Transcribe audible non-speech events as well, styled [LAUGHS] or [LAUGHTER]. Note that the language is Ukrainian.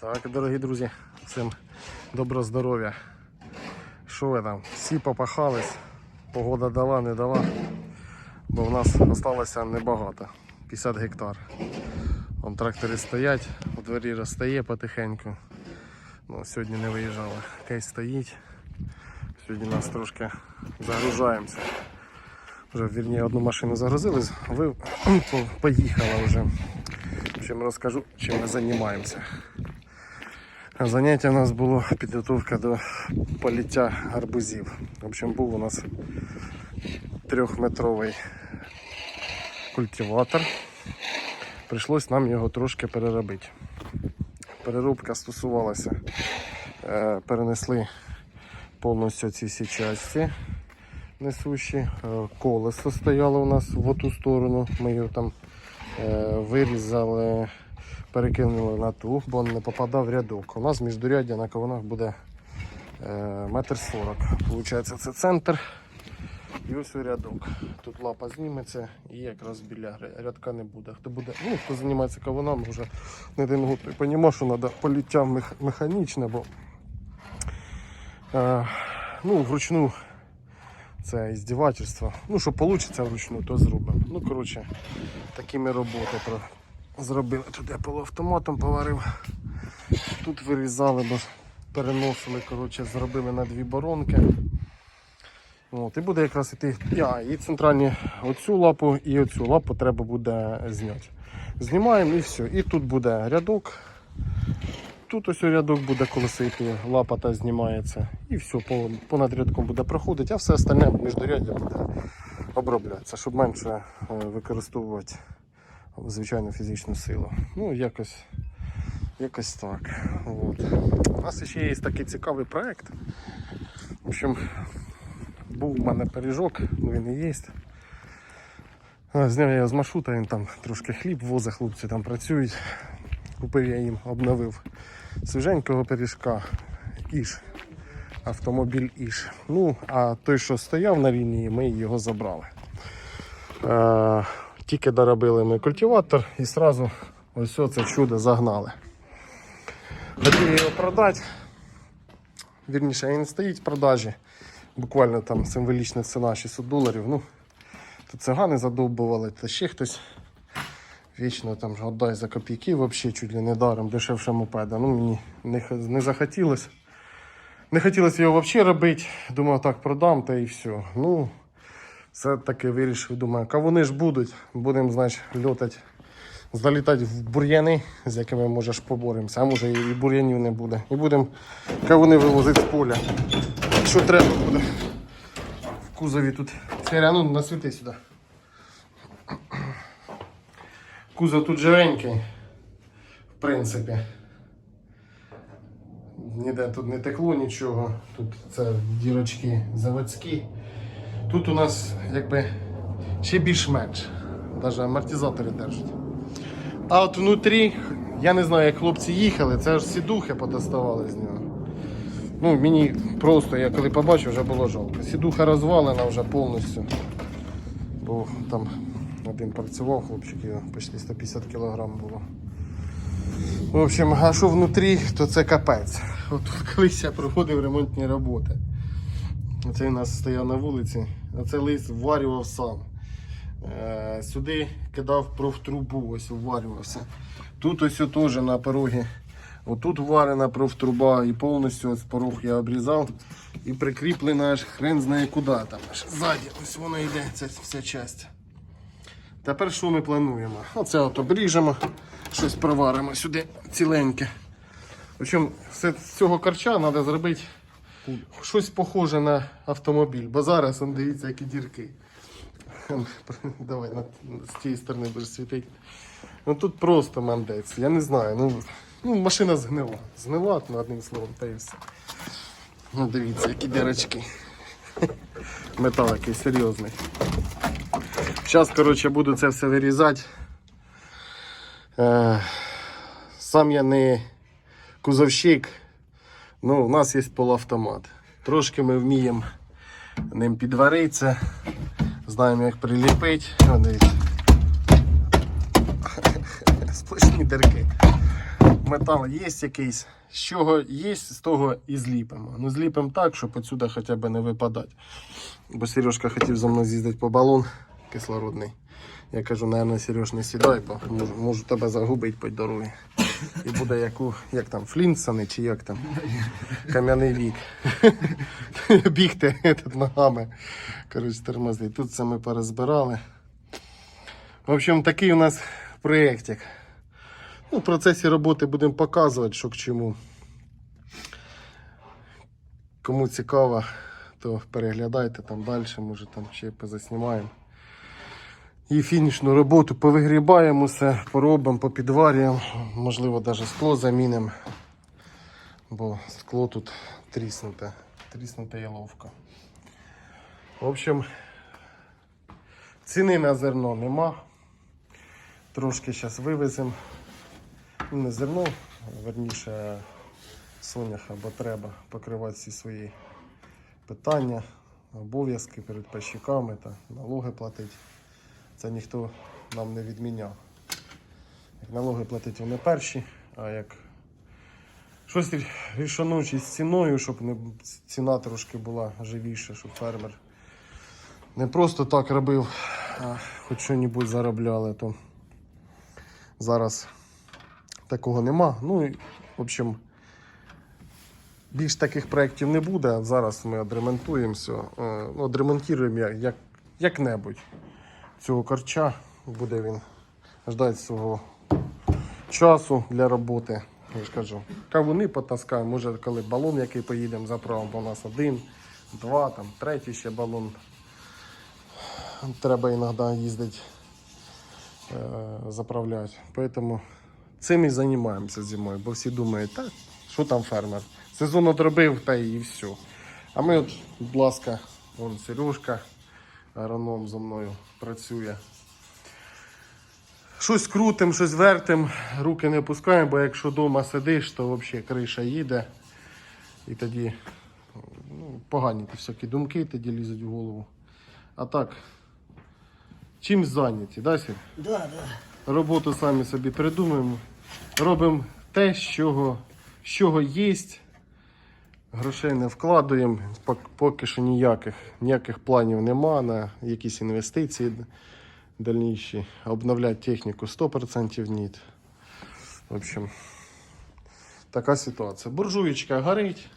Так, дорогі друзі, всім доброго здоров'я. Що ви там? Всі попахались, погода дала, не дала, бо в нас залишилося небагато 50 гектар. Вон трактори стоять, у дворі розстає потихеньку. Ну, сьогодні не виїжджали. Кейс стоїть. Сьогодні нас трошки загружаємося. Вже вірні одну машину загрузили, ви по- [CLEARS THROAT] поїхала вже. Общем, розкажу, чим ми займаємося. Заняття у нас було підготовка до поліття арбузів. В общем, був у нас трьохметровий культиватор. Прийшлось нам його трошки переробити. Переробка стосувалася, е, перенесли повністю ці всі часті несущі. Е, Колесо стояло у нас в оту сторону. Ми його там е, вирізали, перекинули на ту, бо не попадав рядок. У нас міждуряддя на кавунах буде е, метр сорок. Получається, це центр. І ось рядок. Тут лапа зніметься і якраз біля рядка не буде. Хто буде, ну хто займається кавунами, вже не один год той понімав, що треба поліття механічне, бо е, ну, вручну це іздівательство. Ну, що вийде вручну, то зробимо. Ну, коротше, такі ми роботи. Зробили. Тут я полуавтоматом поварив. Тут вирізали, бо переносили, коротше, зробили на дві боронки. От, і буде якраз іти. Я, і центральні оцю лапу і оцю лапу треба буде зняти. Знімаємо і все. І тут буде рядок. Тут ось рядок буде колесити, лапа та знімається. І все, понад рядком буде проходити, а все остальне міждоряддя буде оброблятися, щоб менше е, використовувати звичайну фізичну силу. Ну, якось, якось так. От. У нас ще є такий цікавий проект. В общем, був у мене пиріжок, ну він і є. Зняв я з маршрута, він там трошки хліб возить, хлопці там працюють. Купив я їм, обновив свіженького пиріжка Іш. Автомобіль Іш. Ну, а той, що стояв на лінії, ми його забрали. Тільки доробили ми культиватор і одразу ось це чудо загнали. Хотів його продати. Вірніше, він стоїть в продажі. Буквально там символічна ціна 600 доларів. Ну, то цигани задовбували, то ще хтось. Вічно там отдай за копійки, взагалі чуть ли не даром, дешевше мопеда. Ну мені не, не захотілося. Не хотілося його взагалі робити. Думав, так продам та і все. Ну, все-таки вирішив, думаю, кавуни ж будуть. Будемо, значить, льотати, залітати в бур'яни, з якими може ж поборемося, а може і бур'янів не буде. І будемо кавуни вивозити з поля. Що треба буде. В кузові тут. Сіря, ну насвіти сюди. Кузов тут живенький, в принципі. Ніде тут не текло нічого. Тут це дірочки заводські. Тут у нас якби ще більш-менш. Навіть амортизатори держать. А от внутрі, я не знаю, як хлопці їхали, це ж сідухи подоставали з нього. Ну, мені просто, я коли побачив, вже було жалко. Сідуха розвалена вже повністю. Бо там один працював, хлопчик, його почти 150 кг було. В общем, а що внутрі, то це капець. От тут [LAUGHS] колись я проводив ремонтні роботи. Оце у нас стояв на вулиці, а лист вварював сам. Е, сюди кидав профтрубу, ось вварювався. Тут ось теж на порогі. Отут варена профтруба і повністю ось порог я обрізав і прикріплена аж хрен знає куди там. Аж ззаді, ось воно йде, ця вся часть. Тепер що ми плануємо? Оце от обріжемо, щось проваримо сюди ціленьке. Все з цього карча треба зробити щось похоже на автомобіль, бо зараз он, дивіться, які дірки. [LAUGHS] Давай з цієї сторони будеш світити. Ну тут просто мандець, я не знаю. Ну, ну машина згнила. Згнила, ну, одним словом, та і все. Ну дивіться, які дірочки. [LAUGHS] Метал який серйозний. Зараз, коротше, буду це все вирізати. Е, сам я не кузовщик, ну у нас є полуавтомат. Трошки ми вміємо ним підваритися, знаємо як приліпити. О, дивіться. [LAUGHS] Сплошні дірки. метал є якийсь. З чого є, з того і зліпимо. Ну зліпимо так, щоб отсюди хоча б не випадати. Бо Сережка хотів за мною з'їздити по балон кислородний. Я кажу, наверное, Сереж, не сідай, бо можу, можу тебе загубити по дорозі. І буде як, у, як там, Флінсони чи як там, кам'яний вік. Бігти тут ногами. Коротше, тормозити. Тут це ми перезбирали. В общем, такий у нас проєктик. Ну, в процесі роботи будемо показувати, що к чому. Кому цікаво, то переглядайте там далі, може там ще позаснімаємо. І фінішну роботу повигрібаємо все, поробимо, попідварюємо, можливо, навіть скло замінимо. Бо скло тут тріснуте, і ловко. В общем, ціни на зерно нема. Трошки зараз вивеземо. Ну, не зерно, верніше сонях або треба покривати всі свої питання, обов'язки перед пайщиками та налоги платити. Це ніхто нам не відміняв. Як налоги платить вони перші, а як щось рішанучи з ціною, щоб не, ціна трошки була живіша, щоб фермер не просто так робив, а хоч що-небудь заробляли, то зараз такого нема. Ну і, в общем, більш таких проєктів не буде. Зараз ми відремонтуємо все. Е, Ну, як, як-небудь цього корча. Буде він ждати свого часу для роботи. Я ж кажу, кавуни потаскаємо, може, коли балон, який поїдемо заправимо, бо у нас один, два, там, третій ще балон. Треба іноді їздити е, заправляти. Поэтому цим і займаємося зимою, бо всі думають, так, що там фермер? Сезон одробив та і все. А ми, от, будь ласка, вон Сережка, агроном зі мною працює. Щось крутим, щось вертим, руки не пускаємо, бо якщо вдома сидиш, то взагалі криша їде. І тоді ну, погані ті всякі думки тоді лізуть в голову. А так, чим зайняті, да, Сір? Да, да. роботу самі собі придумуємо. Робимо те, з чого, з чого є. Грошей не вкладуємо, поки що ніяких, ніяких планів нема на якісь інвестиції дальніші. Обновляти техніку 100% ні. В общем, така ситуація. Буржуєчка горить.